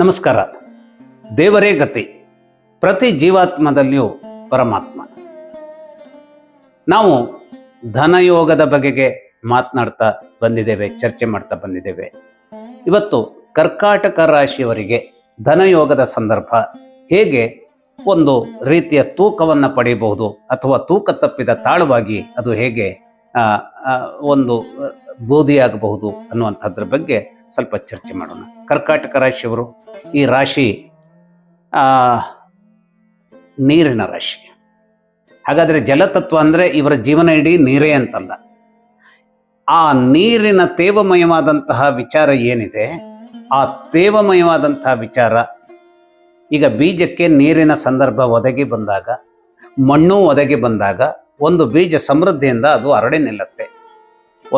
ನಮಸ್ಕಾರ. ದೇವರೇ ಗತಿ. ಪ್ರತಿ ಜೀವಾತ್ಮದಲ್ಲಿಯೂ ಪರಮಾತ್ಮ. ನಾವು ಧನಯೋಗದ ಬಗೆಗೆ ಮಾತನಾಡ್ತಾ ಬಂದಿದ್ದೇವೆ, ಚರ್ಚೆ ಮಾಡ್ತಾ ಬಂದಿದ್ದೇವೆ. ಇವತ್ತು ಕರ್ಕಾಟಕ ರಾಶಿಯವರಿಗೆ ಧನಯೋಗದ ಸಂದರ್ಭ ಹೇಗೆ ಒಂದು ರೀತಿಯ ತೂಕವನ್ನು ಪಡೆಯಬಹುದು ಅಥವಾ ತೂಕ ತಪ್ಪಿದ ತಾಳವಾಗಿ ಅದು ಹೇಗೆ ಒಂದು ಬೋಧಿಯಾಗಬಹುದು ಅನ್ನುವಂಥದ್ರ ಬಗ್ಗೆ ಸ್ವಲ್ಪ ಚರ್ಚೆ ಮಾಡೋಣ. ಕರ್ಕಾಟಕ ರಾಶಿಯವರು ಈ ರಾಶಿ ನೀರಿನ ರಾಶಿ. ಹಾಗಾದರೆ ಜಲತತ್ವ ಅಂದರೆ ಇವರ ಜೀವನ ಇಡೀ ನೀರೇ ಅಂತಲ್ಲ. ಆ ನೀರಿನ ತೇವಮಯವಾದಂತಹ ವಿಚಾರ ಏನಿದೆ, ಆ ತೇವಮಯವಾದಂತಹ ವಿಚಾರ ಈಗ ಬೀಜಕ್ಕೆ ನೀರಿನ ಸಂದರ್ಭ ಒದಗಿ ಬಂದಾಗ, ಮಣ್ಣು ಒದಗಿ ಬಂದಾಗ, ಒಂದು ಬೀಜ ಸಮೃದ್ಧಿಯಿಂದ ಅದು ಹರಡಿ ನಿಲ್ಲುತ್ತೆ.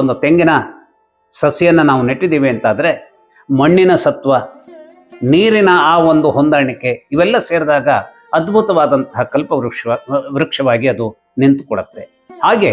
ಒಂದು ತೆಂಗಿನ ಸಸಿಯನ್ನು ನಾವು ನೆಟ್ಟಿದ್ದೀವಿ ಅಂತಾದರೆ ಮಣ್ಣಿನ ಸತ್ವ, ನೀರಿನ ಆ ಒಂದು ಹೊಂದಾಣಿಕೆ ಇವೆಲ್ಲ ಸೇರಿದಾಗ ಅದ್ಭುತವಾದಂತಹ ಕಲ್ಪವೃಕ್ಷ, ವೃಕ್ಷವಾಗಿ ಅದು ನಿಂತುಕೊಡತ್ತೆ ಹಾಗೆ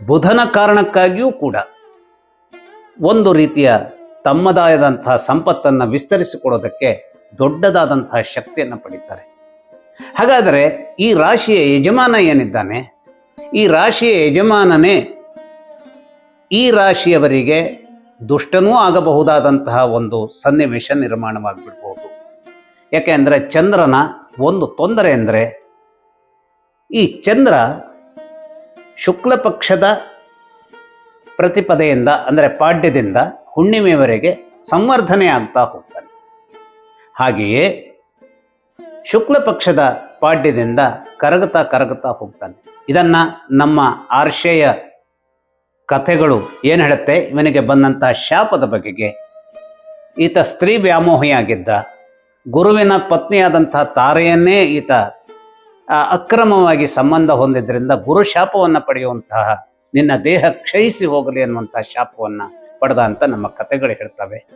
ಬುಧನ ಕಾರಣಕ್ಕಾಗಿಯೂ ಕೂಡ ಒಂದು ರೀತಿಯ ತಮ್ಮದಾಯದಂತಹ ಸಂಪತ್ತನ್ನು ವಿಸ್ತರಿಸಿಕೊಡೋದಕ್ಕೆ ದೊಡ್ಡದಾದಂತಹ ಶಕ್ತಿಯನ್ನು ಪಡೀತಾರೆ. ಹಾಗಾದರೆ ಈ ರಾಶಿಯ ಯಜಮಾನ ಏನಿದ್ದಾನೆ? ಈ ರಾಶಿಯ ಯಜಮಾನನೇ ಈ ರಾಶಿಯವರಿಗೆ ದುಷ್ಟನೂ ಆಗಬಹುದಾದಂತಹ ಒಂದು ಸನ್ನಿವೇಶ ನಿರ್ಮಾಣವಾಗಿಬಿಡ್ಬೋದು ಯಾಕೆಂದರೆ ಚಂದ್ರನ ಒಂದು ತೊಂದರೆ ಅಂದರೆ ಈ ಚಂದ್ರ ಶುಕ್ಲ ಪಕ್ಷದ ಪ್ರತಿಪದೆಯಿಂದ, ಅಂದರೆ ಪಾಡ್ಯದಿಂದ ಹುಣ್ಣಿಮೆಯವರೆಗೆ ಸಂವರ್ಧನೆ ಆಗ್ತಾ ಹೋಗ್ತಾನೆ. ಹಾಗೆಯೇ ಶುಕ್ಲ ಪಕ್ಷದ ಪಾಡ್ಯದಿಂದ ಕರಗುತ್ತಾ ಕರಗುತ್ತಾ ಹೋಗ್ತಾನೆ. ಇದನ್ನು ನಮ್ಮ ಆರ್ಷೇಯ ಕಥೆಗಳು ಏನು ಹೇಳುತ್ತೆ? ಇವನಿಗೆ ಬಂದಂತಹ ಶಾಪದ ಬಗೆಗೆ. ಈತ ಸ್ತ್ರೀ ವ್ಯಾಮೋಹಿಯಾಗಿದ್ದ. ಗುರುವಿನ ಪತ್ನಿಯಾದಂತಹ ತಾರೆಯನ್ನೇ ಈತ ಅಕ್ರಮವಾಗಿ ಸಂಬಂಧ ಹೊಂದಿದ್ರಿಂದ ಗುರು ಶಾಪವನ್ನು ಪಡೆಯುವಂತಹ ನಿನ್ನ ದೇಹ ಕ್ಷಯಿಸಿ ಹೋಗಲಿ ಅನ್ನುವಂತಹ ಶಾಪವನ್ನು ಪಡೆದ ಅಂತ ನಮ್ಮ ಕಥೆಗಳು ಹೇಳ್ತವೆ.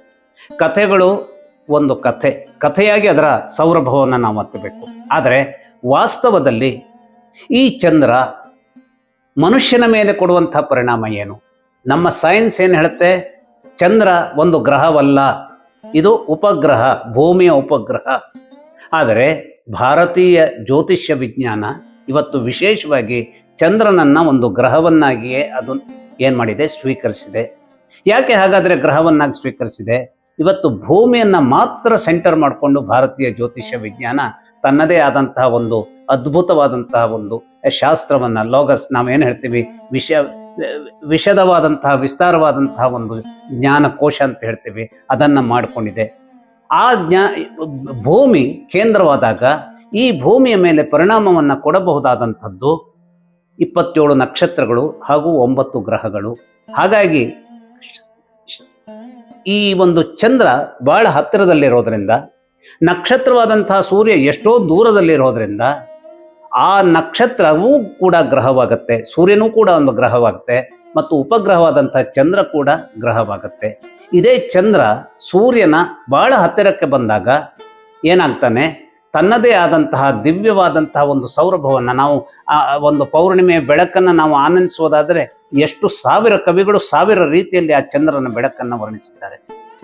ಕಥೆಗಳು ಒಂದು ಕಥೆ. ಕಥೆಯಾಗಿ ಅದರ ಸೌರಭವನ್ನು ನಾವು ಹತ್ತಬೇಕು. ಆದರೆ ವಾಸ್ತವದಲ್ಲಿ ಈ ಚಂದ್ರ ಮನುಷ್ಯನ ಮೇಲೆ ಕೊಡುವಂಥ ಪರಿಣಾಮ ಏನು? ನಮ್ಮ ಸೈನ್ಸ್ ಏನು ಹೇಳುತ್ತೆ? ಚಂದ್ರ ಒಂದು ಗ್ರಹವಲ್ಲ. ಇದು ಉಪಗ್ರಹ, ಭೂಮಿಯ ಉಪಗ್ರಹ. ಆದರೆ ಭಾರತೀಯ ಜ್ಯೋತಿಷ್ಯ ವಿಜ್ಞಾನ ಇವತ್ತು ವಿಶೇಷವಾಗಿ ಚಂದ್ರನನ್ನು ಒಂದು ಗ್ರಹವನ್ನಾಗಿಯೇ ಅದು ಏನು ಮಾಡಿದೆ? ಸ್ವೀಕರಿಸಿದೆ. ಯಾಕೆ ಹಾಗಾದರೆ ಗ್ರಹವನ್ನಾಗಿ ಸ್ವೀಕರಿಸಿದೆ? ಇವತ್ತು ಭೂಮಿಯನ್ನು ಮಾತ್ರ ಸೆಂಟರ್ ಮಾಡಿಕೊಂಡು ಭಾರತೀಯ ಜ್ಯೋತಿಷ್ಯ ವಿಜ್ಞಾನ ತನ್ನದೇ ಆದಂತಹ ಒಂದು ಅದ್ಭುತವಾದಂತಹ ಒಂದು ಶಾಸ್ತ್ರವನ್ನು ಲೋಗಸ್ ನಾವೇನು ಹೇಳ್ತೀವಿ? ವಿಷ, ವಿಷದವಾದಂತಹ, ವಿಸ್ತಾರವಾದಂತಹ ಒಂದು ಜ್ಞಾನಕೋಶ ಅಂತ ಹೇಳ್ತೀವಿ. ಅದನ್ನು ಮಾಡಿಕೊಂಡಿದೆ. ಆ ಜ್ಞಾ, ಭೂಮಿ ಕೇಂದ್ರವಾದಾಗ ಈ ಭೂಮಿಯ ಮೇಲೆ ಪರಿಣಾಮವನ್ನು ಕೊಡಬಹುದಾದಂಥದ್ದು ಇಪ್ಪತ್ತೇಳು ನಕ್ಷತ್ರಗಳು ಹಾಗೂ ಒಂಬತ್ತು ಗ್ರಹಗಳು. ಹಾಗಾಗಿ ಈ ಒಂದು ಚಂದ್ರ ಬಹಳ ಹತ್ತಿರದಲ್ಲಿರೋದ್ರಿಂದ ನಕ್ಷತ್ರವಾದಂತಹ ಸೂರ್ಯ ಎಷ್ಟೋ ದೂರದಲ್ಲಿರೋದ್ರಿಂದ ಆ ನಕ್ಷತ್ರವೂ ಕೂಡ ಗ್ರಹವಾಗುತ್ತೆ, ಸೂರ್ಯನೂ ಕೂಡ ಒಂದು ಗ್ರಹವಾಗುತ್ತೆ, ಮತ್ತು ಉಪಗ್ರಹವಾದಂತಹ ಚಂದ್ರ ಕೂಡ ಗ್ರಹವಾಗುತ್ತೆ. ಇದೇ ಚಂದ್ರ ಸೂರ್ಯನ ಬಹಳ ಹತ್ತಿರಕ್ಕೆ ಬಂದಾಗ ಏನಾಗ್ತಾನೆ? ತನ್ನದೇ ಆದಂತಹ ದಿವ್ಯವಾದಂತಹ ಒಂದು ಸೌರಭವನ್ನು ನಾವು ಒಂದು ಪೌರ್ಣಿಮೆಯ ಬೆಳಕನ್ನು ನಾವು ಆನಂದಿಸುವುದಾದರೆ ಎಷ್ಟು ಸಾವಿರ ಕವಿಗಳು ಸಾವಿರ ರೀತಿಯಲ್ಲಿ ಆ ಚಂದ್ರನ ಬೆಳಕನ್ನು ವರ್ಣಿಸಿದ್ದಾರೆ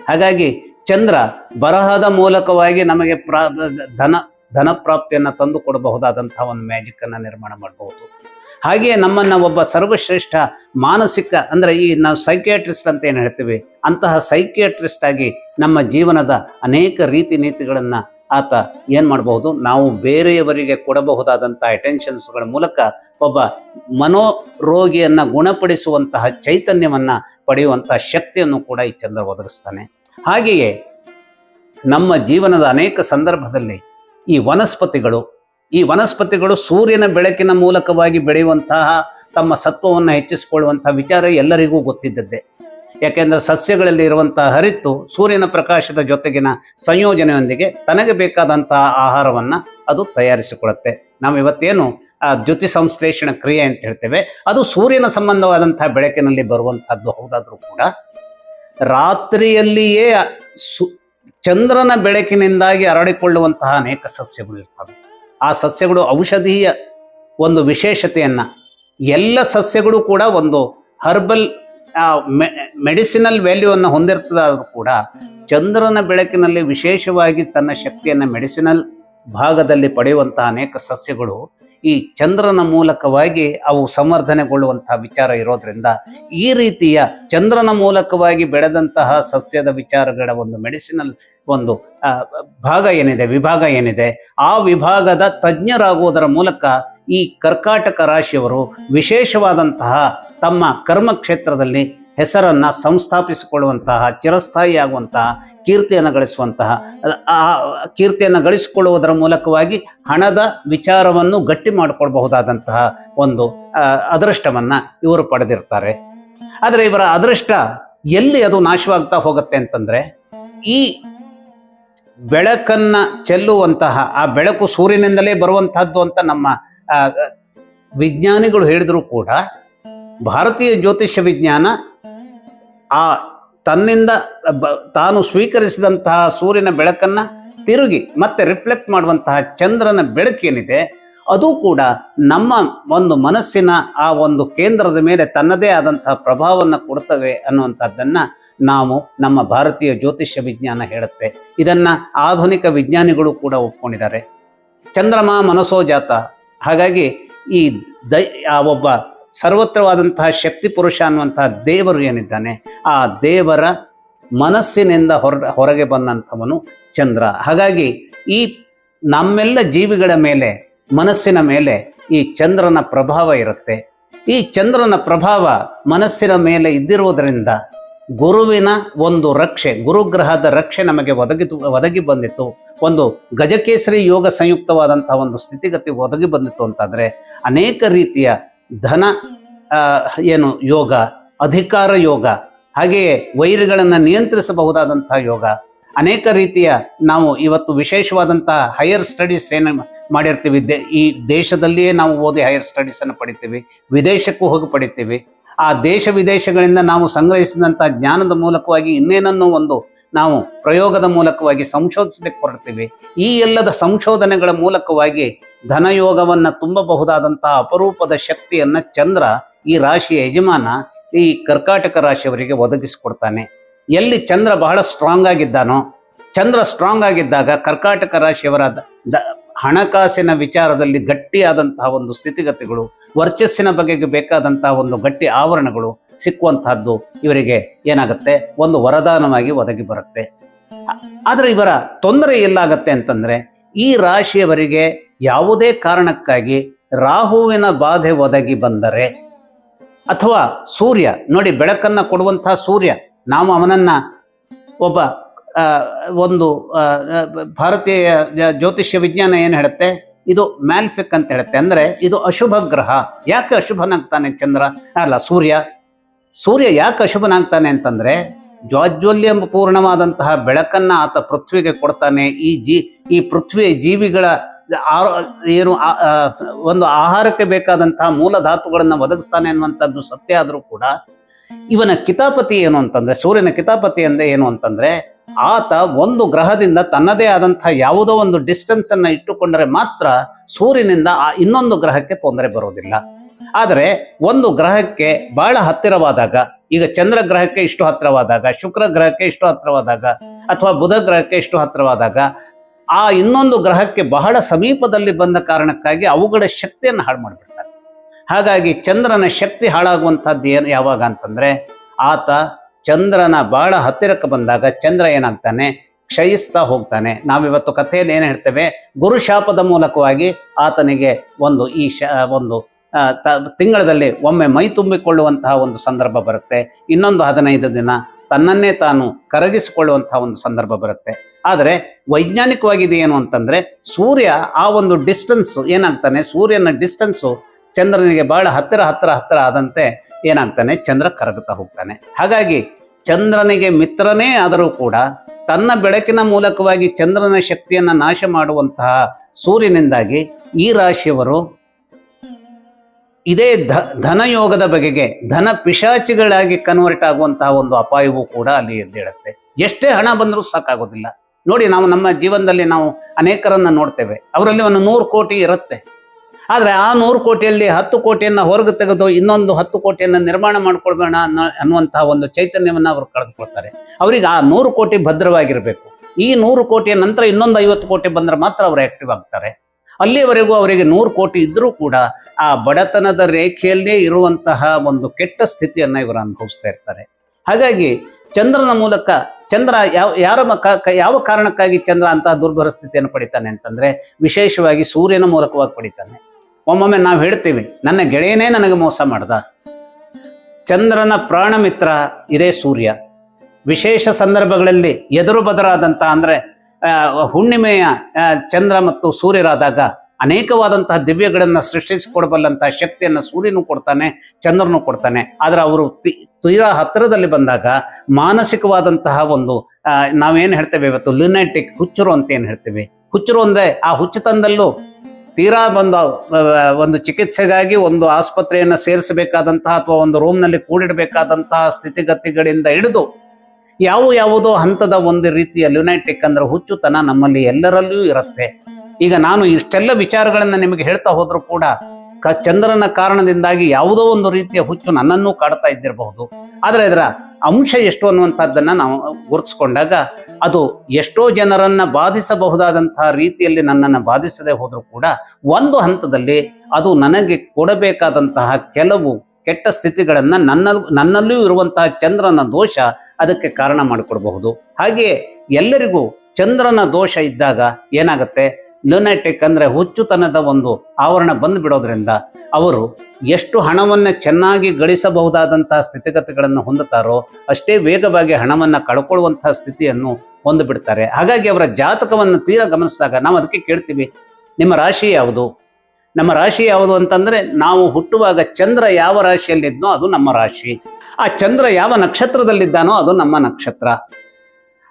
ಹಾಗಾಗಿ ಚಂದ್ರ ಬರಹದ ಮೂಲಕವಾಗಿ ನಮಗೆ ಪ್ರಾ, ಧನ ಧನ ಪ್ರಾಪ್ತಿಯನ್ನು ತಂದು ಕೊಡಬಹುದಾದಂತಹ ಒಂದು ಮ್ಯಾಜಿಕ್ ಅನ್ನು ನಿರ್ಮಾಣ ಮಾಡಬಹುದು. ಹಾಗೆಯೇ ನಮ್ಮನ್ನ ಒಬ್ಬ ಸರ್ವಶ್ರೇಷ್ಠ ಮಾನಸಿಕ, ಅಂದ್ರೆ ಈ ನಾವು ಸೈಕಿಯಾಟ್ರಿಸ್ಟ್ ಅಂತ ಏನು ಹೇಳ್ತೀವಿ, ಅಂತಹ ಸೈಕಿಯಾಟ್ರಿಸ್ಟ್ ಆಗಿ ನಮ್ಮ ಜೀವನದ ಅನೇಕ ರೀತಿ ನೀತಿಗಳನ್ನು ಆತ ಏನು ಮಾಡಬಹುದು, ನಾವು ಬೇರೆಯವರಿಗೆ ಕೊಡಬಹುದಾದಂಥ ಅಟೆನ್ಷನ್ಸ್ಗಳ ಮೂಲಕ ಒಬ್ಬ ಮನೋರೋಗಿಯನ್ನು ಗುಣಪಡಿಸುವಂತಹ ಚೈತನ್ಯವನ್ನು ಪಡೆಯುವಂತಹ ಶಕ್ತಿಯನ್ನು ಕೂಡ ಈ ಚಂದ್ರ ಒದಗಿಸ್ತಾನೆ. ಹಾಗೆಯೇ ನಮ್ಮ ಜೀವನದ ಅನೇಕ ಸಂದರ್ಭದಲ್ಲಿ ಈ ವನಸ್ಪತಿಗಳು ಈ ವನಸ್ಪತಿಗಳು ಸೂರ್ಯನ ಬೆಳಕಿನ ಮೂಲಕವಾಗಿ ಬೆಳೆಯುವಂತಹ ತಮ್ಮ ಸತ್ವವನ್ನು ಹೆಚ್ಚಿಸಿಕೊಳ್ಳುವಂತಹ ವಿಚಾರ ಎಲ್ಲರಿಗೂ ಗೊತ್ತಿದ್ದದ್ದೇ. ಯಾಕೆಂದ್ರೆ ಸಸ್ಯಗಳಲ್ಲಿ ಇರುವಂತಹ ಹರಿತ್ತು ಸೂರ್ಯನ ಪ್ರಕಾಶದ ಜೊತೆಗಿನ ಸಂಯೋಜನೆಯೊಂದಿಗೆ ತನಗೆ ಬೇಕಾದಂತಹ ಆಹಾರವನ್ನ ಅದು ತಯಾರಿಸಿಕೊಳ್ಳುತ್ತೆ ನಾವು ಇವತ್ತೇನು ಆ, ದ್ಯುತಿ ಸಂಶ್ಲೇಷಣ ಕ್ರಿಯೆ ಅಂತ ಹೇಳ್ತೇವೆ. ಅದು ಸೂರ್ಯನ ಸಂಬಂಧವಾದಂತಹ ಬೆಳಕಿನಲ್ಲಿ ಬರುವಂತಹದ್ದು ಹೌದಾದರೂ ಕೂಡ. ರಾತ್ರಿಯಲ್ಲಿಯೇ ಸು, ಚಂದ್ರನ ಬೆಳಕಿನಿಂದಾಗಿ ಹರಡಿಕೊಳ್ಳುವಂತಹ ಅನೇಕ ಸಸ್ಯಗಳು ಇರ್ತವೆ. ಆ ಸಸ್ಯಗಳು ಔಷಧೀಯ ಒಂದು ವಿಶೇಷತೆಯನ್ನು. ಎಲ್ಲ ಸಸ್ಯಗಳು ಕೂಡ ಒಂದು ಹರ್ಬಲ್ ಮೆಡಿಸಿನಲ್ ವ್ಯಾಲ್ಯೂವನ್ನು ಹೊಂದಿರ್ತದಾದರೂ ಕೂಡ ಚಂದ್ರನ ಬೆಳಕಿನಲ್ಲಿ ವಿಶೇಷವಾಗಿ ತನ್ನ ಶಕ್ತಿಯನ್ನು ಮೆಡಿಸಿನಲ್ ಭಾಗದಲ್ಲಿ ಪಡೆಯುವಂತಹ ಅನೇಕ ಸಸ್ಯಗಳು ಈ ಚಂದ್ರನ ಮೂಲಕವಾಗಿ ಅವು ಸಂವರ್ಧನೆಗೊಳ್ಳುವಂತಹ ವಿಚಾರ ಇರೋದ್ರಿಂದ ಈ ರೀತಿಯ ಚಂದ್ರನ ಮೂಲಕವಾಗಿ ಬೆಳೆದಂತಹ ಸಸ್ಯದ ವಿಚಾರಗಳ ಒಂದು ಮೆಡಿಸಿನಲ್ ಒಂದು ಭಾಗ ಏನಿದೆ, ವಿಭಾಗ ಏನಿದೆ, ಆ ವಿಭಾಗದ ತಜ್ಞರಾಗುವುದರ ಮೂಲಕ ಈ ಕರ್ಕಾಟಕ ರಾಶಿಯವರು ವಿಶೇಷವಾದಂತಹ ತಮ್ಮ ಕರ್ಮ ಕ್ಷೇತ್ರದಲ್ಲಿ ಹೆಸರನ್ನ ಸಂಸ್ಥಾಪಿಸಿಕೊಳ್ಳುವಂತಹ, ಚಿರಸ್ಥಾಯಿಯಾಗುವಂತಹ, ಕೀರ್ತಿಯನ್ನು ಗಳಿಸುವಂತಹ, ಆ, ಕೀರ್ತಿಯನ್ನು ಗಳಿಸಿಕೊಳ್ಳುವುದರ ಮೂಲಕವಾಗಿ ಹಣದ ವಿಚಾರವನ್ನು ಗಟ್ಟಿ ಮಾಡಿಕೊಳ್ಬಹುದಾದಂತಹ ಒಂದು ಅದೃಷ್ಟವನ್ನು ಇವರು ಪಡೆದಿರ್ತಾರೆ. ಆದರೆ ಇವರ ಅದೃಷ್ಟ ಎಲ್ಲಿ ಅದು ನಾಶವಾಗ್ತಾ ಹೋಗುತ್ತೆ ಅಂತಂದರೆ, ಈ ಬೆಳಕನ್ನ ಚೆಲ್ಲುವಂತಹ, ಆ ಬೆಳಕು ಸೂರ್ಯನಿಂದಲೇ ಬರುವಂತಹದ್ದು ಅಂತ ನಮ್ಮ ವಿಜ್ಞಾನಿಗಳು ಹೇಳಿದರೂ ಕೂಡ, ಭಾರತೀಯ ಜ್ಯೋತಿಷ್ಯ ವಿಜ್ಞಾನ ಆ ತನ್ನಿಂದ ತಾನು ಸ್ವೀಕರಿಸಿದಂತಹ ಸೂರ್ಯನ ಬೆಳಕನ್ನ ತಿರುಗಿ ಮತ್ತೆ ರಿಫ್ಲೆಕ್ಟ್ ಮಾಡುವಂತಹ ಚಂದ್ರನ ಬೆಳಕೇನಿದೆ ಅದು ಕೂಡ ನಮ್ಮ ಒಂದು ಮನಸ್ಸಿನ ಆ ಒಂದು ಕೇಂದ್ರದ ಮೇಲೆ ತನ್ನದೇ ಆದಂತಹ ಪ್ರಭಾವವನ್ನು ಕೊಡ್ತವೆ ಅನ್ನುವಂಥದ್ದನ್ನ ನಾವು ನಮ್ಮ ಭಾರತೀಯ ಜ್ಯೋತಿಷ್ಯ ವಿಜ್ಞಾನ ಹೇಳುತ್ತೆ. ಇದನ್ನ ಆಧುನಿಕ ವಿಜ್ಞಾನಿಗಳು ಕೂಡ ಒಪ್ಕೊಂಡಿದ್ದಾರೆ. ಚಂದ್ರಮ ಮನಸೋಜಾತ. ಹಾಗಾಗಿ ಈ ದೈ, ಆ ಒಬ್ಬ ಸರ್ವತ್ರವಾದಂತಹ ಶಕ್ತಿ ಪುರುಷ ಅನ್ನುವಂತಹ ದೇವರು ಏನಿದ್ದಾನೆ, ಆ ದೇವರ ಮನಸ್ಸಿನಿಂದ ಹೊರ, ಹೊರಗೆ ಬಂದಂಥವನು ಚಂದ್ರ. ಹಾಗಾಗಿ ಈ ನಮ್ಮೆಲ್ಲ ಜೀವಿಗಳ ಮೇಲೆ, ಮನಸ್ಸಿನ ಮೇಲೆ ಈ ಚಂದ್ರನ ಪ್ರಭಾವ ಇರುತ್ತೆ. ಈ ಚಂದ್ರನ ಪ್ರಭಾವ ಮನಸ್ಸಿನ ಮೇಲೆ ಇದ್ದಿರುವುದರಿಂದ ಗುರುವಿನ ಒಂದು ರಕ್ಷೆ, ಗುರುಗ್ರಹದ ರಕ್ಷೆ ನಮಗೆ ಒದಗಿತು, ಒದಗಿ ಬಂದಿತ್ತು. ಒಂದು ಗಜಕೇಸರಿ ಯೋಗ ಸಂಯುಕ್ತವಾದಂತಹ ಒಂದು ಸ್ಥಿತಿಗತಿ ಒದಗಿ ಬಂದಿತ್ತು ಅಂತಂದರೆ ಅನೇಕ ರೀತಿಯ ಧನ ಏನು ಯೋಗ, ಅಧಿಕಾರ ಯೋಗ, ಹಾಗೆಯೇ ವೈರಿಗಳನ್ನು ನಿಯಂತ್ರಿಸಬಹುದಾದಂತಹ ಯೋಗ, ಅನೇಕ ರೀತಿಯ ನಾವು ಇವತ್ತು ವಿಶೇಷವಾದಂತಹ ಹೈಯರ್ ಸ್ಟಡೀಸ್ ಏನು ಮಾಡಿರ್ತೀವಿ, ದೇ, ಈ ದೇಶದಲ್ಲಿಯೇ ನಾವು ಓದಿ ಹೈಯರ್ ಸ್ಟಡೀಸನ್ನು ಪಡಿತೀವಿ, ವಿದೇಶಕ್ಕೂ ಹೋಗಿ ಪಡಿತೀವಿ. ಆ ದೇಶ ವಿದೇಶಗಳಿಂದ ನಾವು ಸಂಗ್ರಹಿಸಿದಂತಹ ಜ್ಞಾನದ ಮೂಲಕವಾಗಿ ಇನ್ನೇನನ್ನೋ ಒಂದು ನಾವು ಪ್ರಯೋಗದ ಮೂಲಕವಾಗಿ ಸಂಶೋಧಿಸಲಿಕ್ಕೆ ಹೊರಡ್ತೀವಿ. ಈ ಎಲ್ಲದ ಸಂಶೋಧನೆಗಳ ಮೂಲಕವಾಗಿ ಧನಯೋಗವನ್ನ ತುಂಬಬಹುದಾದಂತಹ ಅಪರೂಪದ ಶಕ್ತಿಯನ್ನ ಚಂದ್ರ ಈ ರಾಶಿಯ ಯಜಮಾನ ಈ ಕರ್ಕಾಟಕ ರಾಶಿಯವರಿಗೆ ಒದಗಿಸಿಕೊಡ್ತಾನೆ. ಎಲ್ಲಿ ಚಂದ್ರ ಬಹಳ ಸ್ಟ್ರಾಂಗ್ ಆಗಿದ್ದಾನೋ, ಚಂದ್ರ ಸ್ಟ್ರಾಂಗ್ ಆಗಿದ್ದಾಗ ಕರ್ಕಾಟಕ ರಾಶಿಯವರ ಹಣಕಾಸಿನ ವಿಚಾರದಲ್ಲಿ ಗಟ್ಟಿಯಾದಂತಹ ಒಂದು ಸ್ಥಿತಿಗತಿಗಳು, ವರ್ಚಸ್ಸಿನ ಬಗೆಗೆ ಬೇಕಾದಂತಹ ಒಂದು ಗಟ್ಟಿ ಆವರಣಗಳು ಸಿಕ್ಕುವಂತಹದ್ದು ಇವರಿಗೆ ಏನಾಗುತ್ತೆ? ಒಂದು ವರದಾನವಾಗಿ ಒದಗಿ ಬರುತ್ತೆ. ಆದರೆ ಇವರ ತೊಂದರೆ ಎಲ್ಲಾಗತ್ತೆ ಅಂತಂದ್ರೆ, ಈ ರಾಶಿಯವರಿಗೆ ಯಾವುದೇ ಕಾರಣಕ್ಕಾಗಿ ರಾಹುವಿನ ಬಾಧೆ ಒದಗಿ ಬಂದರೆ, ಅಥವಾ ಸೂರ್ಯ, ನೋಡಿ ಬೆಳಕನ್ನು ಕೊಡುವಂತಹ ಸೂರ್ಯ, ನಾವು ಅವನನ್ನ ಒಬ್ಬ ಒಂದು ಭಾರತೀಯ ಜ್ಯೋತಿಷ್ಯ ವಿಜ್ಞಾನ ಏನು ಹೇಳುತ್ತೆ? ಇದು ಮ್ಯಾಲ್ಫಿಕ್ ಅಂತ ಹೇಳುತ್ತೆ. ಅಂದ್ರೆ ಇದು ಅಶುಭ ಗ್ರಹ. ಯಾಕೆ ಅಶುಭನಾಗ್ತಾನೆ ಚಂದ್ರ? ಅಲ್ಲ, ಸೂರ್ಯ. ಸೂರ್ಯ ಯಾಕೆ ಅಶುಭನಾಗ್ತಾನೆ ಅಂತಂದ್ರೆ ಜ್ವಾಜ್ವಲ್ಯ ಪೂರ್ಣವಾದಂತಹ ಬೆಳಕನ್ನ ಆತ ಪೃಥ್ವಿಗೆ ಕೊಡ್ತಾನೆ. ಈ ಜಿ, ಈ ಪೃಥ್ವಿಯ ಜೀವಿಗಳ ಏನು ಒಂದು ಆಹಾರಕ್ಕೆ ಬೇಕಾದಂತಹ ಮೂಲ ಧಾತುಗಳನ್ನ ಒದಗಿಸ್ತಾನೆ ಅನ್ನುವಂಥದ್ದು ಸತ್ಯ ಆದರೂ ಕೂಡ, ಇವನ ಕಿತಾಪತಿ ಏನು ಅಂತಂದ್ರೆ, ಸೂರ್ಯನ ಕಿತಾಪತಿ ಅಂದ್ರೆ ಏನು ಅಂತಂದ್ರೆ ಆತ ಒಂದು ಗ್ರಹದಿಂದ ತನ್ನದೇ ಆದಂತಹ ಯಾವುದೋ ಒಂದು ಡಿಸ್ಟೆನ್ಸ್ ಅನ್ನ ಇಟ್ಟುಕೊಂಡರೆ ಮಾತ್ರ ಸೂರ್ಯನಿಂದ ಆ ಇನ್ನೊಂದು ಗ್ರಹಕ್ಕೆ ತೊಂದರೆ ಬರೋದಿಲ್ಲ. ಆದರೆ ಒಂದು ಗ್ರಹಕ್ಕೆ ಬಹಳ ಹತ್ತಿರವಾದಾಗ, ಈಗ ಚಂದ್ರ ಗ್ರಹಕ್ಕೆ ಇಷ್ಟು ಹತ್ತಿರವಾದಾಗ, ಶುಕ್ರ ಗ್ರಹಕ್ಕೆ ಇಷ್ಟು ಹತ್ತಿರವಾದಾಗ, ಅಥವಾ ಬುಧ ಗ್ರಹಕ್ಕೆ ಇಷ್ಟು ಹತ್ತಿರವಾದಾಗ, ಆ ಇನ್ನೊಂದು ಗ್ರಹಕ್ಕೆ ಬಹಳ ಸಮೀಪದಲ್ಲಿ ಬಂದ ಕಾರಣಕ್ಕಾಗಿ ಅವುಗಳ ಶಕ್ತಿಯನ್ನು ಹಾಳು ಮಾಡಿಬಿಡ್ತಾರೆ. ಹಾಗಾಗಿ ಚಂದ್ರನ ಶಕ್ತಿ ಹಾಳಾಗುವಂಥದ್ದು ಏನು ಯಾವಾಗ ಅಂತಂದ್ರೆ, ಆತ ಚಂದ್ರನ ಬಹಳ ಹತ್ತಿರಕ್ಕೆ ಬಂದಾಗ ಚಂದ್ರ ಏನಾಗ್ತಾನೆ, ಕ್ಷಯಿಸ್ತಾ ಹೋಗ್ತಾನೆ. ನಾವಿವತ್ತು ಕಥೆಯನ್ನು ಏನು ಹೇಳ್ತೇವೆ ಗುರುಶಾಪದ ಮೂಲಕವಾಗಿ ಆತನಿಗೆ ಒಂದು ಈ ಶ, ಒಂದು ತಿಂಗಳಲ್ಲಿ ಒಮ್ಮೆ ಮೈ ತುಂಬಿಕೊಳ್ಳುವಂತಹ ಒಂದು ಸಂದರ್ಭ ಬರುತ್ತೆ. ಇನ್ನೊಂದು ಹದಿನೈದು ದಿನ ತನ್ನನ್ನೇ ತಾನು ಕರಗಿಸಿಕೊಳ್ಳುವಂತಹ ಒಂದು ಸಂದರ್ಭ ಬರುತ್ತೆ. ಆದರೆ ವೈಜ್ಞಾನಿಕವಾಗಿದೆ ಏನು ಅಂತಂದರೆ, ಸೂರ್ಯ ಆ ಒಂದು ಡಿಸ್ಟೆನ್ಸ್ ಏನಾಗ್ತಾನೆ, ಸೂರ್ಯನ ಡಿಸ್ಟೆನ್ಸು ಚಂದ್ರನಿಗೆ ಬಹಳ ಹತ್ತಿರ ಹತ್ತಿರ ಹತ್ತಿರ ಆದಂತೆ ಏನಾಗ್ತಾನೆ, ಚಂದ್ರ ಕರಗುತ್ತಾ ಹೋಗ್ತಾನೆ. ಹಾಗಾಗಿ ಚಂದ್ರನಿಗೆ ಮಿತ್ರನೇ ಆದರೂ ಕೂಡ ತನ್ನ ಬೆಳಕಿನ ಮೂಲಕವಾಗಿ ಚಂದ್ರನ ಶಕ್ತಿಯನ್ನು ನಾಶ ಮಾಡುವಂತಹ ಸೂರ್ಯನಿಂದಾಗಿ ಈ ರಾಶಿಯವರು ಇದೇ ಧ ಧನಯೋಗದ ಬಗೆಗೆ ಧನ ಪಿಶಾಚಿಗಳಾಗಿ ಕನ್ವರ್ಟ್ ಆಗುವಂತಹ ಒಂದು ಅಪಾಯವೂ ಕೂಡ ಅಲ್ಲಿ ಎದ್ದೇಳುತ್ತೆ. ಎಷ್ಟೇ ಹಣ ಬಂದರೂ ಸಾಕಾಗೋದಿಲ್ಲ. ನೋಡಿ ನಾವು ನಮ್ಮ ಜೀವನದಲ್ಲಿ ನಾವು ಅನೇಕರನ್ನ ನೋಡ್ತೇವೆ. ಅವರಲ್ಲಿ ಒಂದು ನೂರು ಕೋಟಿ ಇರುತ್ತೆ. ಆದರೆ ಆ ನೂರು ಕೋಟಿಯಲ್ಲಿ ಹತ್ತು ಕೋಟಿಯನ್ನು ಹೊರಗೆ ತೆಗೆದು ಇನ್ನೊಂದು ಹತ್ತು ಕೋಟಿಯನ್ನು ನಿರ್ಮಾಣ ಮಾಡ್ಕೊಳ್ಬೇಡ ಅನ್ನೋ ಅನ್ನುವಂತಹ ಒಂದು ಚೈತನ್ಯವನ್ನು ಅವರು ಕಳೆದುಕೊಳ್ತಾರೆ. ಅವರಿಗೆ ಆ ನೂರು ಕೋಟಿ ಭದ್ರವಾಗಿರಬೇಕು. ಈ ನೂರು ಕೋಟಿಯ ನಂತರ ಇನ್ನೊಂದು ಐವತ್ತು ಕೋಟಿ ಬಂದರೆ ಮಾತ್ರ ಅವರು ಆಕ್ಟಿವ್ ಆಗ್ತಾರೆ. ಅಲ್ಲಿಯವರೆಗೂ ಅವರಿಗೆ ನೂರು ಕೋಟಿ ಇದ್ದರೂ ಕೂಡ ಆ ಬಡತನದ ರೇಖೆಯಲ್ಲೇ ಇರುವಂತಹ ಒಂದು ಕೆಟ್ಟ ಸ್ಥಿತಿಯನ್ನು ಇವರು ಅನುಭವಿಸ್ತಾ ಇರ್ತಾರೆ. ಹಾಗಾಗಿ ಚಂದ್ರನ ಮೂಲಕ ಚಂದ್ರ ಯಾವ ಯಾರ ಯಾವ ಕಾರಣಕ್ಕಾಗಿ ಚಂದ್ರ ಅಂತಹ ದುರ್ಬಲ ಸ್ಥಿತಿಯನ್ನು ಪಡಿತಾನೆ ಅಂತಂದ್ರೆ ವಿಶೇಷವಾಗಿ ಸೂರ್ಯನ ಮೂಲಕವಾಗಿ ಪಡಿತಾನೆ. ಒಮ್ಮೊಮ್ಮೆ ನಾವು ಹೇಳ್ತೀವಿ, ನನ್ನ ಗೆಳೆಯನೇ ನನಗೆ ಮೋಸ ಮಾಡ್ದ. ಚಂದ್ರನ ಪ್ರಾಣ ಮಿತ್ರ ಇದೇ ಸೂರ್ಯ. ವಿಶೇಷ ಸಂದರ್ಭಗಳಲ್ಲಿ ಎದುರು ಬದರಾದಂಥ ಅಂದ್ರೆ ಹುಣ್ಣಿಮೆಯ ಚಂದ್ರ ಮತ್ತು ಸೂರ್ಯರಾದಾಗ ಅನೇಕವಾದಂತಹ ದಿವ್ಯಗಳನ್ನು ಸೃಷ್ಟಿಸಿಕೊಡಬಲ್ಲಂತಹ ಶಕ್ತಿಯನ್ನು ಸೂರ್ಯನು ಕೊಡ್ತಾನೆ, ಚಂದ್ರನು ಕೊಡ್ತಾನೆ. ಆದ್ರೆ ಅವರು ತೀರಾ ಹತ್ತಿರದಲ್ಲಿ ಬಂದಾಗ ಮಾನಸಿಕವಾದಂತಹ ಒಂದು ನಾವೇನ್ ಹೇಳ್ತೇವೆ ಇವತ್ತು ಲ್ಯುನೆಟಿಕ್ ಹುಚ್ಚರು ಅಂತ ಏನ್ ಹೇಳ್ತೇವೆ? ಹುಚ್ಚರು ಅಂದರೆ ಆ ಹುಚ್ಚುತನದಲ್ಲೂ ತೀರಾ ಒಂದು ಒಂದು ಚಿಕಿತ್ಸೆಗಾಗಿ ಒಂದು ಆಸ್ಪತ್ರೆಯನ್ನು ಸೇರಿಸಬೇಕಾದಂತಹ ಅಥವಾ ಒಂದು ರೂಮ್ನಲ್ಲಿ ಕೂಡಿಡಬೇಕಾದಂತಹ ಸ್ಥಿತಿಗತಿಗಳಿಂದ ಹಿಡಿದು ಯಾವ ಯಾವುದೋ ಹಂತದ ಒಂದು ರೀತಿಯ ಲ್ಯುನೈಟಿಕ್ ಅಂದ್ರೆ ಹುಚ್ಚುತನ ನಮ್ಮಲ್ಲಿ ಎಲ್ಲರಲ್ಲೂ ಇರುತ್ತೆ. ಈಗ ನಾನು ಇಷ್ಟೆಲ್ಲ ವಿಚಾರಗಳನ್ನ ನಿಮಗೆ ಹೇಳ್ತಾ ಹೋದರೂ ಕೂಡ ಕ ಚಂದ್ರನ ಕಾರಣದಿಂದಾಗಿ ಯಾವುದೋ ಒಂದು ರೀತಿಯ ಹುಚ್ಚು ನನ್ನನ್ನು ಕಾಡ್ತಾ ಇದ್ದಿರಬಹುದು. ಆದರೆ ಇದರ ಅಂಶ ಎಷ್ಟು ಅನ್ನುವಂಥದ್ದನ್ನ ನಾವು ಗುರುತಿಸ್ಕೊಂಡಾಗ ಅದು ಎಷ್ಟೋ ಜನರನ್ನ ಬಾಧಿಸಬಹುದಾದಂತಹ ರೀತಿಯಲ್ಲಿ ನನ್ನನ್ನು ಬಾಧಿಸದೆ ಹೋದರೂ ಕೂಡ ಒಂದು ಹಂತದಲ್ಲಿ ಅದು ನನಗೆ ಕೊಡಬೇಕಾದಂತಹ ಕೆಲವು ಕೆಟ್ಟ ಸ್ಥಿತಿಗಳನ್ನು ನನ್ನ ನನ್ನಲ್ಲೂ ಇರುವಂತಹ ಚಂದ್ರನ ದೋಷ ಅದಕ್ಕೆ ಕಾರಣ ಮಾಡಿಕೊಡಬಹುದು. ಹಾಗೆಯೇ ಎಲ್ಲರಿಗೂ ಚಂದ್ರನ ದೋಷ ಇದ್ದಾಗ ಏನಾಗುತ್ತೆ? ಲುನಾಟಿಕ್ ಅಂದ್ರೆ ಹುಚ್ಚುತನದ ಒಂದು ಆವರಣ ಬಂದು ಬಿಡೋದ್ರಿಂದ ಅವರು ಎಷ್ಟು ಹಣವನ್ನು ಚೆನ್ನಾಗಿ ಗಳಿಸಬಹುದಾದಂತಹ ಸ್ಥಿತಿಗತಿಗಳನ್ನು ಹೊಂದುತ್ತಾರೋ ಅಷ್ಟೇ ವೇಗವಾಗಿ ಹಣವನ್ನು ಕಳ್ಕೊಳ್ಳುವಂತಹ ಸ್ಥಿತಿಯನ್ನು ಹೊಂದಿಬಿಡ್ತಾರೆ. ಹಾಗಾಗಿ ಅವರ ಜಾತಕವನ್ನು ತೀರಾ ಗಮನಿಸಿದಾಗ ನಾವು ಅದಕ್ಕೆ ಕೇಳ್ತೀವಿ, ನಿಮ್ಮ ರಾಶಿ ಯಾವುದು? ನಮ್ಮ ರಾಶಿ ಯಾವುದು ಅಂತಂದ್ರೆ ನಾವು ಹುಟ್ಟುವಾಗ ಚಂದ್ರ ಯಾವ ರಾಶಿಯಲ್ಲಿದ್ನೋ ಅದು ನಮ್ಮ ರಾಶಿ. ಆ ಚಂದ್ರ ಯಾವ ನಕ್ಷತ್ರದಲ್ಲಿದ್ದಾನೋ ಅದು ನಮ್ಮ ನಕ್ಷತ್ರ.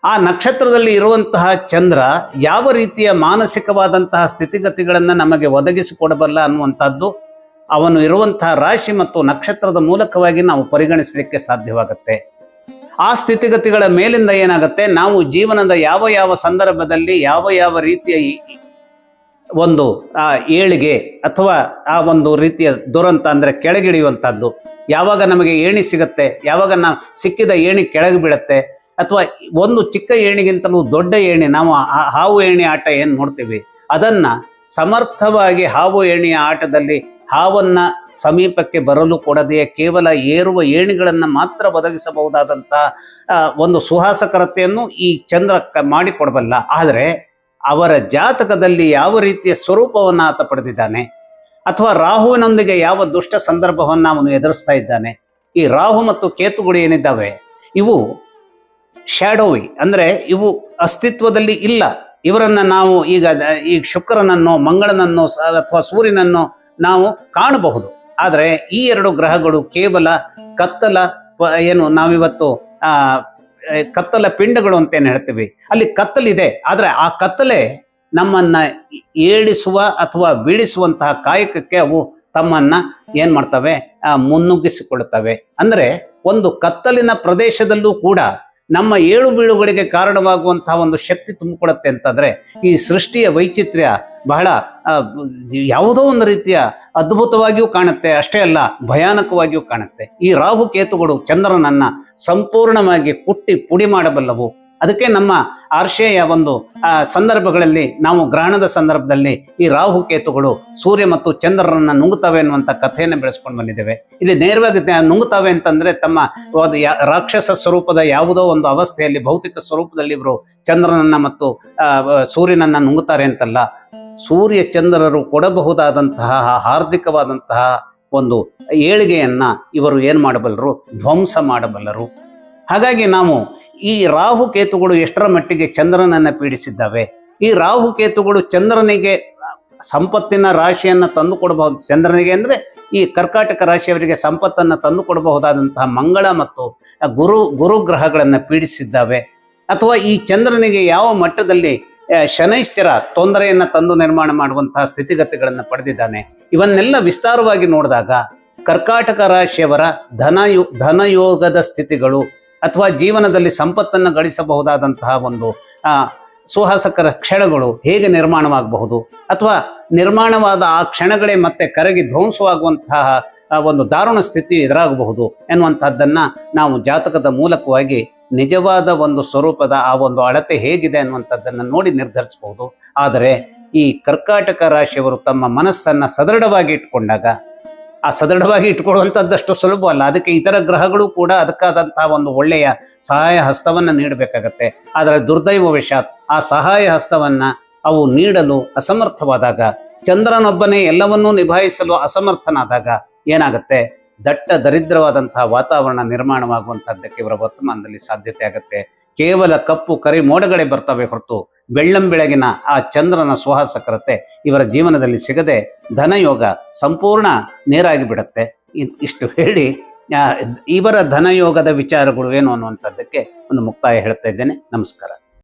ಆ ನಕ್ಷತ್ರದಲ್ಲಿ ಇರುವಂತಹ ಚಂದ್ರ ಯಾವ ರೀತಿಯ ಮಾನಸಿಕವಾದಂತಹ ಸ್ಥಿತಿಗತಿಗಳನ್ನು ನಮಗೆ ಒದಗಿಸಿಕೊಡಬಲ್ಲ ಅನ್ನುವಂಥದ್ದು ಅವನು ಇರುವಂತಹ ರಾಶಿ ಮತ್ತು ನಕ್ಷತ್ರದ ಮೂಲಕವಾಗಿ ನಾವು ಪರಿಗಣಿಸಲಿಕ್ಕೆ ಸಾಧ್ಯವಾಗುತ್ತೆ. ಆ ಸ್ಥಿತಿಗತಿಗಳ ಮೇಲಿಂದ ಏನಾಗುತ್ತೆ? ನಾವು ಜೀವನದ ಯಾವ ಯಾವ ಸಂದರ್ಭದಲ್ಲಿ ಯಾವ ಯಾವ ರೀತಿಯ ಒಂದು, ಆ ಏಳಿಗೆ ಅಥವಾ ಆ ಒಂದು ರೀತಿಯ ದುರಂತ ಅಂದರೆ ಕೆಳಗಿಳಿಯುವಂಥದ್ದು, ಯಾವಾಗ ನಮಗೆ ಏಣಿ ಸಿಗುತ್ತೆ? ಯಾವಾಗ ನಾವು ಸಿಕ್ಕಿದ ಏಣಿ ಕೆಳಗೆ ಬೀಳುತ್ತೆ? ಅಥವಾ ಒಂದು ಚಿಕ್ಕ ಏಣಿಗಿಂತಲೂ ದೊಡ್ಡ ಏಣಿ, ನಾವು ಹಾವು ಏಣಿ ಆಟ ಏನು ನೋಡ್ತೀವಿ? ಅದನ್ನ ಸಮರ್ಥವಾಗಿ ಹಾವು ಏಣಿಯ ಆಟದಲ್ಲಿ ಹಾವನ್ನ ಸಮೀಪಕ್ಕೆ ಬರಲು ಕೊಡದೆ ಕೇವಲ ಏರುವ ಏಣಿಗಳನ್ನ ಮಾತ್ರ ಒದಗಿಸಬಹುದಾದಂಥ ಒಂದು ಸುಹಾಸಕರತೆಯನ್ನು ಈ ಚಂದ್ರ ಮಾಡಿಕೊಡಬಲ್ಲ. ಆದರೆ ಅವರ ಜಾತಕದಲ್ಲಿ ಯಾವ ರೀತಿಯ ಸ್ವರೂಪವನ್ನು ಆತ ಪಡೆದಿದ್ದಾನೆ? ಅಥವಾ ರಾಹುವಿನೊಂದಿಗೆ ಯಾವ ದುಷ್ಟ ಸಂದರ್ಭವನ್ನು ಅವನು ಎದುರಿಸ್ತಾ ಇದ್ದಾನೆ? ಈ ರಾಹು ಮತ್ತು ಕೇತುಗಳು ಏನಿದ್ದಾವೆ? ಇವು ಶ್ಯಾಡೋವಿ ಅಂದರೆ ಇವು ಅಸ್ತಿತ್ವದಲ್ಲಿ ಇಲ್ಲ. ಇವರನ್ನ ನಾವು ಈಗ, ಈ ಶುಕ್ರನನ್ನು, ಮಂಗಳನನ್ನು ಅಥವಾ ಸೂರ್ಯನನ್ನು ನಾವು ಕಾಣಬಹುದು. ಆದರೆ ಈ ಎರಡು ಗ್ರಹಗಳು ಕೇವಲ ಕತ್ತಲ ಏನು ನಾವಿವತ್ತು, ಆ ಕತ್ತಲ ಪಿಂಡಗಳು ಅಂತ ಏನು ಹೇಳ್ತೀವಿ? ಅಲ್ಲಿ ಕತ್ತಲಿದೆ ಆದರೆ ಆ ಕತ್ತಲೆ ನಮ್ಮನ್ನ ಏಳಿಸುವ ಅಥವಾ ಬೀಳಿಸುವಂತಹ ಕಾಯಕಕ್ಕೆ ಅವು ತಮ್ಮನ್ನ ಏನ್ ಮಾಡ್ತವೆ? ಮುನ್ನುಗ್ಗಿಸಿಕೊಳ್ಳುತ್ತವೆ ಅಂದ್ರೆ ಒಂದು ಕತ್ತಲಿನ ಪ್ರದೇಶದಲ್ಲೂ ಕೂಡ ನಮ್ಮ ಏಳು ಬೀಳುಗಳಿಗೆ ಕಾರಣವಾಗುವಂತಹ ಒಂದು ಶಕ್ತಿ ತುಂಬಿಕೊಡುತ್ತೆ ಅಂತಂದ್ರೆ ಈ ಸೃಷ್ಟಿಯ ವೈಚಿತ್ರ್ಯ ಬಹಳ ಯಾವುದೋ ಒಂದು ರೀತಿಯ ಅದ್ಭುತವಾಗಿಯೂ ಕಾಣುತ್ತೆ. ಅಷ್ಟೇ ಅಲ್ಲ, ಭಯಾನಕವಾಗಿಯೂ ಕಾಣುತ್ತೆ. ಈ ರಾಹು ಕೇತುಗಳು ಚಂದ್ರನನ್ನ ಸಂಪೂರ್ಣವಾಗಿ ಕುಟ್ಟಿ ಪುಡಿ ಮಾಡಬಲ್ಲವು. ಅದಕ್ಕೆ ನಮ್ಮ ಆರ್ಷೆಯ ಒಂದು ಸಂದರ್ಭಗಳಲ್ಲಿ ನಾವು ಗ್ರಹಣದ ಸಂದರ್ಭದಲ್ಲಿ ಈ ರಾಹು ಕೇತುಗಳು ಸೂರ್ಯ ಮತ್ತು ಚಂದ್ರರನ್ನ ನುಂಗುತ್ತವೆ ಅನ್ನುವಂಥ ಕಥೆಯನ್ನು ಬೆಳೆಸ್ಕೊಂಡು ಬಂದಿದ್ದೇವೆ. ಇಲ್ಲಿ ನೇರವಾಗಿ ನುಂಗುತ್ತವೆ ಅಂತಂದ್ರೆ ತಮ್ಮ ಒಂದು ರಾಕ್ಷಸ ಸ್ವರೂಪದ ಯಾವುದೋ ಒಂದು ಅವಸ್ಥೆಯಲ್ಲಿ, ಭೌತಿಕ ಸ್ವರೂಪದಲ್ಲಿ ಇವರು ಚಂದ್ರನನ್ನ ಮತ್ತು ಸೂರ್ಯನನ್ನ ನುಂಗುತ್ತಾರೆ ಅಂತಲ್ಲ, ಸೂರ್ಯ ಚಂದ್ರರು ಕೊಡಬಹುದಾದಂತಹ ಹಾರ್ದಿಕವಾದಂತಹ ಒಂದು ಏಳಿಗೆಯನ್ನ ಇವರು ಏನ್ ಮಾಡಬಲ್ಲರು? ಧ್ವಂಸ ಮಾಡಬಲ್ಲರು. ಹಾಗಾಗಿ ನಾವು ಈ ರಾಹು ಕೇತುಗಳು ಎಷ್ಟರ ಮಟ್ಟಿಗೆ ಚಂದ್ರನನ್ನ ಪೀಡಿಸಿದ್ದಾವೆ? ಈ ರಾಹು ಕೇತುಗಳು ಚಂದ್ರನಿಗೆ ಸಂಪತ್ತಿನ ರಾಶಿಯನ್ನ ತಂದು ಕೊಡಬಹುದು ಚಂದ್ರನಿಗೆ ಅಂದ್ರೆ ಈ ಕರ್ಕಾಟಕ ರಾಶಿಯವರಿಗೆ ಸಂಪತ್ತನ್ನು ತಂದು ಕೊಡಬಹುದಾದಂತಹ ಮಂಗಳ ಮತ್ತು ಗುರು ಗುರು ಗ್ರಹಗಳನ್ನು ಪೀಡಿಸಿದ್ದಾವೆ. ಅಥವಾ ಈ ಚಂದ್ರನಿಗೆ ಯಾವ ಮಟ್ಟದಲ್ಲಿ ಶನೈಶ್ಚರ ತೊಂದರೆಯನ್ನು ತಂದು ನಿರ್ಮಾಣ ಮಾಡುವಂತಹ ಸ್ಥಿತಿಗತಿಗಳನ್ನು ಪಡೆದಿದ್ದಾನೆ. ಇವನ್ನೆಲ್ಲ ವಿಸ್ತಾರವಾಗಿ ನೋಡಿದಾಗ ಕರ್ಕಾಟಕ ರಾಶಿಯವರ ಧನಯೋ, ಧನಯೋಗದ ಸ್ಥಿತಿಗಳು ಅಥವಾ ಜೀವನದಲ್ಲಿ ಸಂಪತ್ತನ್ನು ಗಳಿಸಬಹುದಾದಂತಹ ಒಂದು ಸುಹಾಸಕರ ಕ್ಷಣಗಳು ಹೇಗೆ ನಿರ್ಮಾಣವಾಗಬಹುದು? ಅಥವಾ ನಿರ್ಮಾಣವಾದ ಆ ಕ್ಷಣಗಳೇ ಮತ್ತೆ ಕರಗಿ ಧ್ವಂಸವಾಗುವಂತಹ ಒಂದು ದಾರುಣ ಸ್ಥಿತಿ ಎದುರಾಗಬಹುದು ಎನ್ನುವಂಥದ್ದನ್ನ ನಾವು ಜಾತಕದ ಮೂಲಕವಾಗಿ ನಿಜವಾದ ಒಂದು ಸ್ವರೂಪದ ಆ ಒಂದು ಅಳತೆ ಹೇಗಿದೆ ಅನ್ನುವಂಥದ್ದನ್ನು ನೋಡಿ ನಿರ್ಧರಿಸಬಹುದು. ಆದರೆ ಈ ಕರ್ಕಾಟಕ ರಾಶಿಯವರು ತಮ್ಮ ಮನಸ್ಸನ್ನ ಸದೃಢವಾಗಿ ಇಟ್ಕೊಂಡಾಗ ಆ ಸದೃಢವಾಗಿ ಇಟ್ಕೊಳ್ಳುವಂಥದ್ದಷ್ಟು ಸುಲಭ ಅಲ್ಲ. ಅದಕ್ಕೆ ಇತರ ಗ್ರಹಗಳು ಕೂಡ ಅದಕ್ಕಾದಂತಹ ಒಂದು ಒಳ್ಳೆಯ ಸಹಾಯ ಹಸ್ತವನ್ನ ನೀಡಬೇಕಾಗತ್ತೆ. ಆದರೆ ದುರ್ದೈವವಶಾತ್ ಆ ಸಹಾಯ ಹಸ್ತವನ್ನ ಅವು ನೀಡಲು ಅಸಮರ್ಥವಾದಾಗ, ಚಂದ್ರನೊಬ್ಬನೇ ಎಲ್ಲವನ್ನೂ ನಿಭಾಯಿಸಲು ಅಸಮರ್ಥನಾದಾಗ ಏನಾಗುತ್ತೆ? ದಟ್ಟ ದರಿದ್ರವಾದಂತಹ ವಾತಾವರಣ ನಿರ್ಮಾಣವಾಗುವಂಥದ್ದಕ್ಕೆ ಇವರ ವರ್ತಮಾನದಲ್ಲಿ ಸಾಧ್ಯತೆ ಆಗುತ್ತೆ. ಕೇವಲ ಕಪ್ಪು ಕರಿ ಮೋಡಗಳೇ ಬರ್ತವೆ ಹೊರತು ಬೆಳ್ಳಂ ಬೆಳಗಿನ ಆ ಚಂದ್ರನ ಸುಹಾಸಕರತೆ ಇವರ ಜೀವನದಲ್ಲಿ ಸಿಗದೆ ಧನಯೋಗ ಸಂಪೂರ್ಣ ನೇರಾಗಿ ಬಿಡುತ್ತೆ. ಇಷ್ಟು ಹೇಳಿ ಇವರ ಧನಯೋಗದ ವಿಚಾರಗಳು ಏನು ಅನ್ನುವಂಥದ್ದಕ್ಕೆ ಒಂದು ಮುಕ್ತಾಯ ಹೇಳ್ತಾ ಇದ್ದೇನೆ. ನಮಸ್ಕಾರ.